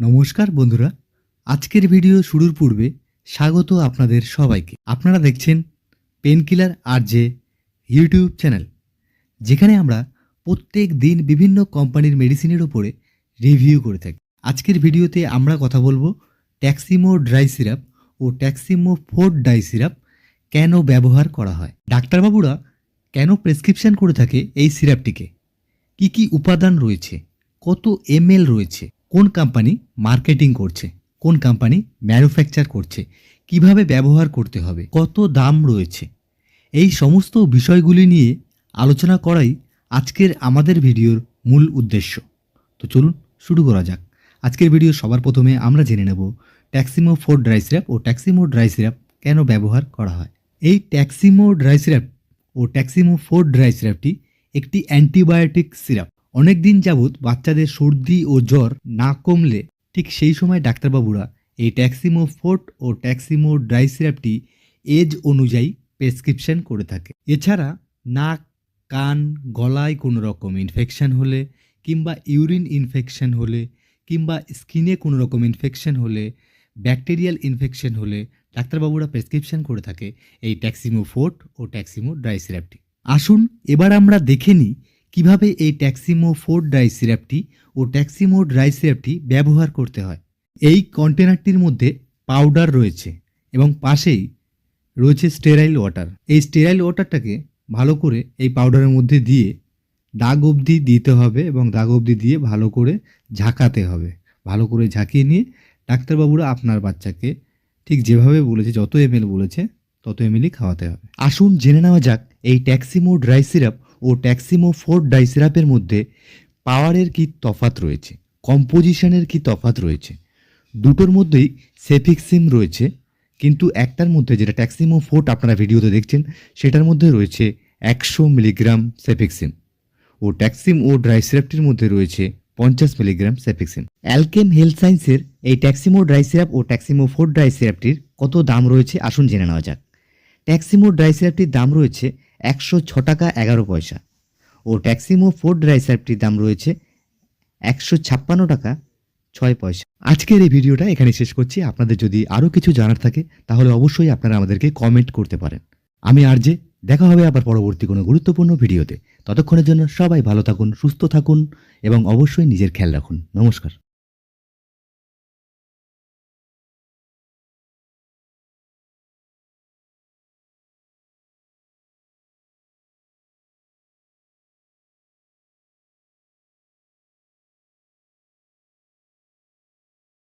নমস্কার বন্ধুরা। আজকের ভিডিও শুরুর পূর্বে স্বাগত আপনাদের সবাইকে। আপনারা দেখছেন পেনকিলার আর যে ইউটিউব চ্যানেল যেখানে আমরা প্রত্যেক দিন বিভিন্ন কোম্পানির মেডিসিনের ওপরে রিভিউ করে থাকি। আজকের ভিডিওতে আমরা কথা বলব ট্যাক্সিমো ড্রাই সিরাপ ও ট্যাক্সিমো ফোর ডাই সিরাপ কেন ব্যবহার করা হয়। ডাক্তারবাবুরা কেন প্রেসক্রিপশন করে থাকে এই সিরাপটিকে কি কি উপাদান রয়েছে? কত এমএল রয়েছে? কোন কোম্পানি মার্কেটিং করছে? কোন কোম্পানি ম্যানুফ্যাকচার করছে? কীভাবে ব্যবহার করতে হবে? কত দাম রয়েছে? এই সমস্ত বিষয়গুলি নিয়ে আলোচনা করাই আজকের আমাদের ভিডিওর মূল উদ্দেশ্য। তো চলুন শুরু করা যাক। আজকের ভিডিও সবার প্রথমে আমরা জেনে নেব ট্যাক্সিমো ফোর ড্রাই সিরাপ ও ট্যাক্সিমো ড্রাই সিরাপ কেন ব্যবহার করা হয়? এই ট্যাক্সিমো ড্রাই সিরাপ ও ট্যাক্সিমো ফোর ড্রাই সিরাপটি একটি অ্যান্টিবায়োটিক সিরাপ। অনেক দিন যাবৎ বাচ্চাদের সর্দি ও জ্বর না কমলে ঠিক সেই সময় ডাক্তারবাবুরা এই ট্যাক্সিমো ফোর্ট ও ট্যাক্সিমো ড্রাই সিরাপটি এজ অনুযায়ী প্রেসক্রিপশন করে থাকে। এছাড়া নাক, কান, গলায় কোনো রকম ইনফেকশন হলে কিংবা ইউরিন ইনফেকশন হলে কিংবা স্কিনে কোনো রকম ইনফেকশন হলে, ব্যাকটেরিয়াল ইনফেকশন হলে ডাক্তারবাবুরা প্রেসক্রিপশন করে থাকে এই ট্যাক্সিমো ফোর্ট ও ট্যাক্সিমো ড্রাই সিরাপটি। আসুন এবার আমরা দেখে নিই কীভাবে এই ট্যাক্সিমো ফোর ড্রাই সিরাপটি ও ট্যাক্সিমো ড্রাই সিরাপটি ব্যবহার করতে হয়? এই কন্টেনারটির মধ্যে পাউডার রয়েছে এবং পাশেই রয়েছে স্টেরাইল ওয়াটার। এই স্টেরাইল ওয়াটারটাকে ভালো করে এই পাউডারের মধ্যে দিয়ে দাগ অবধি দিতে হবে এবং দাগ অবধি দিয়ে ভালো করে ঝাঁকাতে হবে। ভালো করে ঝাঁকিয়ে নিয়ে ডাক্তারবাবুরা আপনার বাচ্চাকে ঠিক যেভাবে বলেছে, যত এমএল বলেছে, তত এমএলই খাওয়াতে হবে। আসুন জেনে নেওয়া যাক এই ট্যাক্সিমো ড্রাই সিরাপ ও ট্যাক্সিমো ফোর ডাইসিরাপের মধ্যে পাওয়ারের কি তফাত রয়েছে? কম্পোজিশনের কি তফাত রয়েছে? দুটোর মধ্যেই সেফিক্সিম রয়েছে, কিন্তু একটার মধ্যে যেটা ট্যাক্সিমো ফোর্ট আপনারা ভিডিওতে দেখছেন, সেটার মধ্যে রয়েছে একশো মিলিগ্রাম সেফিক্সিম। ও ট্যাক্সিম ও ড্রাই সিরাপটির মধ্যে রয়েছে পঞ্চাশ মিলিগ্রাম সেফিক্সিম। অ্যালকেম হেলথ সায়েন্সের এই ট্যাক্সিমো ড্রাই সিরাপ ও ট্যাক্সিমো ফোর ড্রাই সিরাপটির কত দাম রয়েছে আসুন জেনে নেওয়া যাক। ট্যাক্সিমো ড্রাই সিরাপটির দাম রয়েছে একশো ছ টাকা এগারো পয়সা। ও ট্যাক্সিমো ফোর ড্রাই সিরাপটির দাম রয়েছে একশো ছাপ্পান্ন টাকা ছয় পয়সা। আজকের এই ভিডিওটা এখানে শেষ করছি। আপনাদের যদি আরও কিছু জানার থাকে, তাহলে অবশ্যই আপনারা আমাদেরকে কমেন্ট করতে পারেন। আমি আর যে দেখা হবে আবার পরবর্তী কোনো গুরুত্বপূর্ণ ভিডিওতে। ততক্ষণের জন্য সবাই ভালো থাকুন, সুস্থ থাকুন এবং অবশ্যই নিজের খেয়াল রাখুন। নমস্কার।